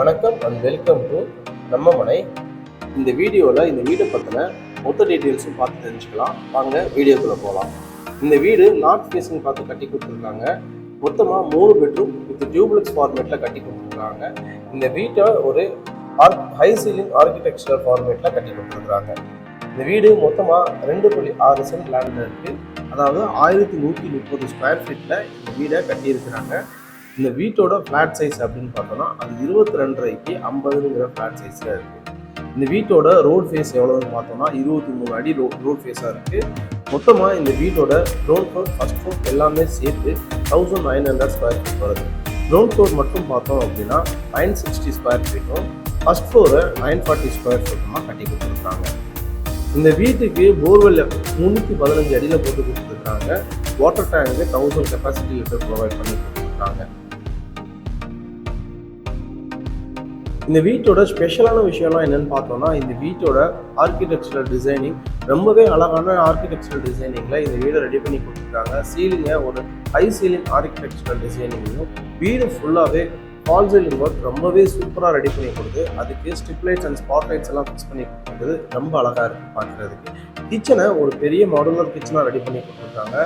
வணக்கம் and welcome to நம்ம மனை இந்த வீடியோவில் இந்த வீடை பற்றின மொத்த டீட்டெயில்ஸும் பார்த்து தெரிஞ்சுக்கலாம். வாங்க வீடியோக்குள்ளே போகலாம் இந்த வீடு நார்த் ஃபேஸிங் பார்த்து கட்டி கொடுத்துருக்காங்க. மொத்தமாக மூணு பெட்ரூம் வித் டியூப்ளெக்ஸ் ஃபார்மேட்டில் கட்டி கொடுத்துருக்காங்க. இந்த வீட்டை ஒரு ஆர்க் ஹை சீலிங் ஆர்கிடெக்சரல் ஃபார்மேட்டில் கட்டி கொடுத்துருக்காங்க. இந்த வீடு மொத்தமாக ரெண்டு புள்ளி ஆறு சென்ட் லேண்டில் இருக்குது அதாவது ஆயிரத்தி நூற்றி முப்பது ஸ்கொயர் ஃபீட்டில் இந்த வீடை கட்டியிருக்கிறாங்க. இந்த வீட்டோட ஃப்ளாட் சைஸ் அப்படின்னு பார்த்தோம்னா அது இருபத்தி ரெண்டரைக்கு ஐம்பதுங்கிற ஃப்ளாட் சைஸில் இருக்குது இந்த வீட்டோட ரோட் ஃபேஸ் எவ்வளோன்னு பார்த்தோம்னா இருபத்தி மூணு அடி ரோ ரோட் ஃபேஸாக இருக்குது மொத்தமாக இந்த வீட்டோட க்ரௌண்ட் ஃப்ளோர் ஃபஸ்ட் ஃப்ளோர் எல்லாமே சேர்த்து thousand nine hundred square feet வருது. க்ரௌண்ட் ஃப்ளோர் மட்டும் பார்த்தோம் அப்படின்னா நைன் சிக்ஸ்டி ஸ்கொயர் ஃபீட்டும் ஃபஸ்ட் ஃப்ளோரை நைன் ஃபார்ட்டி ஸ்கொயர் ஃபீட்டுமாக கட்டி கொடுத்துருக்காங்க. இந்த வீட்டுக்கு போர்வெல் முந்நூற்றி பதினஞ்சு அடியில் போட்டு கொடுத்துருக்காங்க. வாட்டர் டேங்க்கு தௌசண்ட் கெப்பாசிட்டி லிட்டர் ப்ரொவைட் பண்ணி கொடுத்துருக்காங்க. இந்த வீட்டோட ஸ்பெஷலான விஷயம்லாம் என்னென்னு பார்த்தோம்னா இந்த வீட்டோட ஆர்கிடெக்சரல் டிசைனிங் ரொம்பவே அழகான ஆர்கிடெக்சரல் டிசைனிங்கில் இந்த வீடை ரெடி பண்ணி கொடுத்துருக்காங்க. சீலிங்கை ஒரு ஹை சீலிங் ஆர்கிடெக்சரல் டிசைனிங்கும் வீடு ஃபுல்லாகவே ஃபால் சீலிங் ஒர்க் ரொம்பவே சூப்பராக ரெடி பண்ணி கொடுத்து அதுக்கு strip lights and spot lights எல்லாம் ஃபிக்ஸ் பண்ணி கொடுக்குறது ரொம்ப அழகாக இருக்குது பார்க்குறதுக்கு. கிச்சனை ஒரு பெரிய மாடுலர் கிச்சனாக ரெடி பண்ணி கொடுத்துருக்காங்க.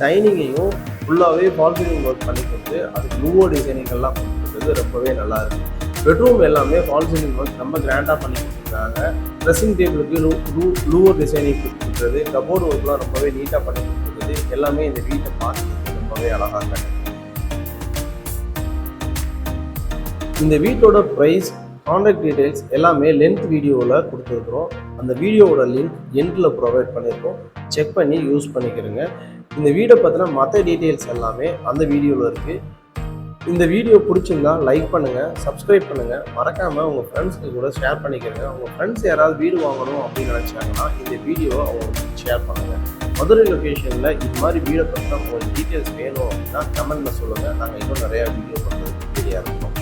டைனிங்கையும் ஃபுல்லாகவே ஃபால் சீலிங் ஒர்க் பண்ணி கொடுத்து அதுக்கு லூவோ டிசைனிங்கெல்லாம் கொடுத்துருக்குறது ரொம்பவே நல்லா இருக்குது பெட்ரூம் எல்லாமே ஃபால் சீலிங் ஒர்க் ரொம்ப கிராண்டாக பண்ணி கொடுத்துருக்காங்க ட்ரெஸ்ஸிங் டேபிளுக்கு லூ லூ லூவோ டிசைனிங் கொடுத்துருக்குறது கபோர்டு ஒர்க்லாம் ரொம்பவே நீட்டாக பண்ணி கொடுத்துருக்குது எல்லாமே இந்த வீட்டை பார்க்கறதுக்கு ரொம்பவே அழகாக இருக்காங்க இந்த வீட்டோட ப்ரைஸ் கான்டாக்ட் டீடைல்ஸ் எல்லாமே லென்த் வீடியோவில் கொடுத்துருக்குறோம். அந்த வீடியோவோட லிங்க் எண்டில் ப்ரொவைட் பண்ணியிருக்கோம் செக் பண்ணி யூஸ் பண்ணிக்கிறங்க. இந்த வீடை பற்றின மற்ற டீட்டெயில்ஸ் எல்லாமே அந்த வீடியோவில் இருக்குது இந்த வீடியோ பிடிச்சிருந்தா லைக் பண்ணுங்கள் சப்ஸ்கிரைப் பண்ணுங்கள் மறக்காமல் உங்கள் ஃப்ரெண்ட்ஸுக்கு கூட ஷேர் பண்ணிக்கிறேங்க. உங்கள் ஃப்ரெண்ட்ஸ் யாராவது வீடு வாங்கணும் அப்படின்னு நினச்சாங்கன்னா இந்த வீடியோவை அவங்களுக்கு ஷேர் பண்ணுங்கள் மதுரை லொக்கேஷனில் இது மாதிரி வீடை பற்றின உங்களுக்கு டீட்டெயில்ஸ் வேணும் அப்படின்னா கமெண்ட்டில் சொல்லுங்கள் நாங்கள் இன்னும் நிறையா வீடியோ பண்ணுறதுக்கு ரெடியாக இருக்கோம்.